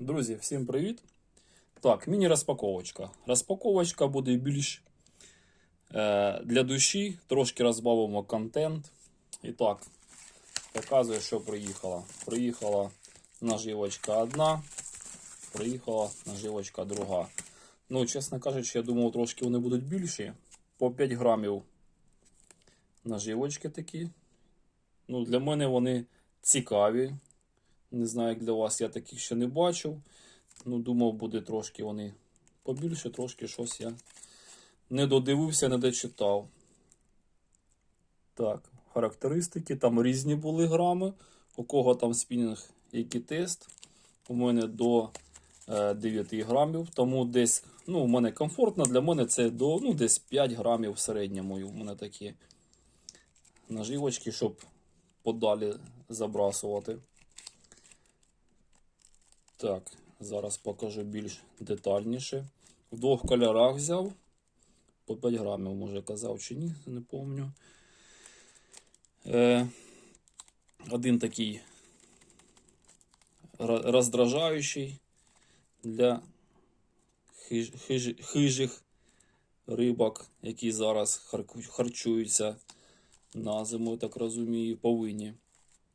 Друзі, всім привіт! Так, міні-розпаковочка. Розпаковочка буде більш е, для душі, трошки розбавимо контент. І так, показую, що приїхала. Приїхала наживочка одна, приїхала наживочка друга. Ну, чесно кажучи, я думав, трошки вони будуть більші. По 5 грамів наживочки такі. Ну, для мене вони цікаві. Не знаю, як для вас, я таких ще не бачив. Ну, думав, буде трошки вони побільше, трошки щось я не додивився, не дочитав. Так, характеристики. Там різні були грами. У кого там спінінг, який тест. У мене до е, 9 грамів. Тому десь, ну, у мене комфортно, для мене це до ну, десь 5 грамів в середньому. У мене такі наживочки, щоб подалі забрасувати. Так, зараз покажу більш детальніше. В двох кольорах взяв. По 5 грамів, може казав чи ні, не пам'ятаю. Е, один такий роздражаючий для хиж, хиж, хижих рибок, які зараз харчуються на зиму, так розумію, повинні.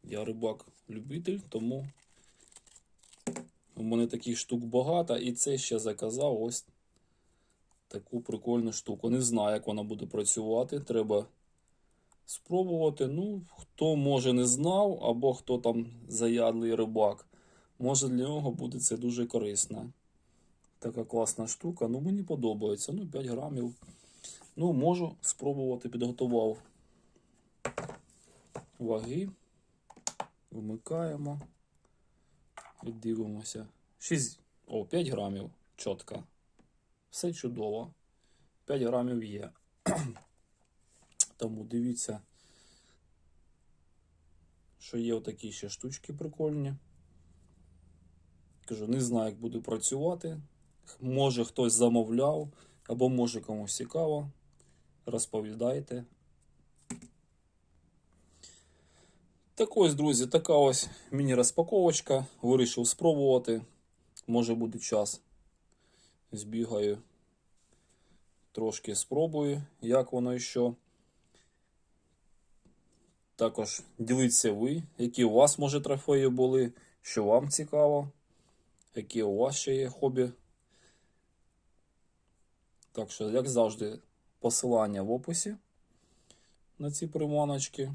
Я рибак-любитель, тому у мене таких штук багато, і це ще заказав ось таку прикольну штуку. Не знаю, як вона буде працювати. Треба спробувати. Ну, хто може не знав, або хто там заядлий рибак, може для нього буде це дуже корисно. Така класна штука. Ну, мені подобається. Ну, 5 грамів. Ну, можу спробувати, підготував ваги. Вмикаємо. І дивимося. 6, о, 5 грамів. Чітко. Все чудово. 5 грамів є. Тому дивіться, що є отакі ще штучки прикольні. Кажу, не знаю, як буде працювати. Може хтось замовляв, або може комусь цікаво. Розповідайте. Так ось, друзі, така ось міні-розпаковочка. Вирішив спробувати. Може буде час. Збігаю. Трошки спробую, як воно і що. Також діліться ви, які у вас, може, трофеї були, що вам цікаво, які у вас ще є хобі. Так що, як завжди, посилання в описі на ці приманочки.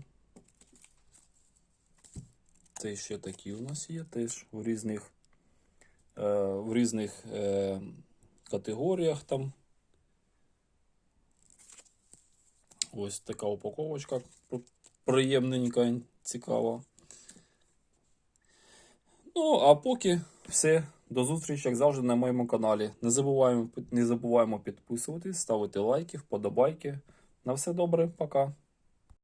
Це ще такі у нас є, теж в різних, е, в різних е, категоріях там. Ось така упаковочка при- приємненька, цікава. Ну, а поки все. До зустрічі, як завжди, на моєму каналі. Не забуваємо, не забуваємо підписуватись, ставити лайки, вподобайки. На все добре, пока.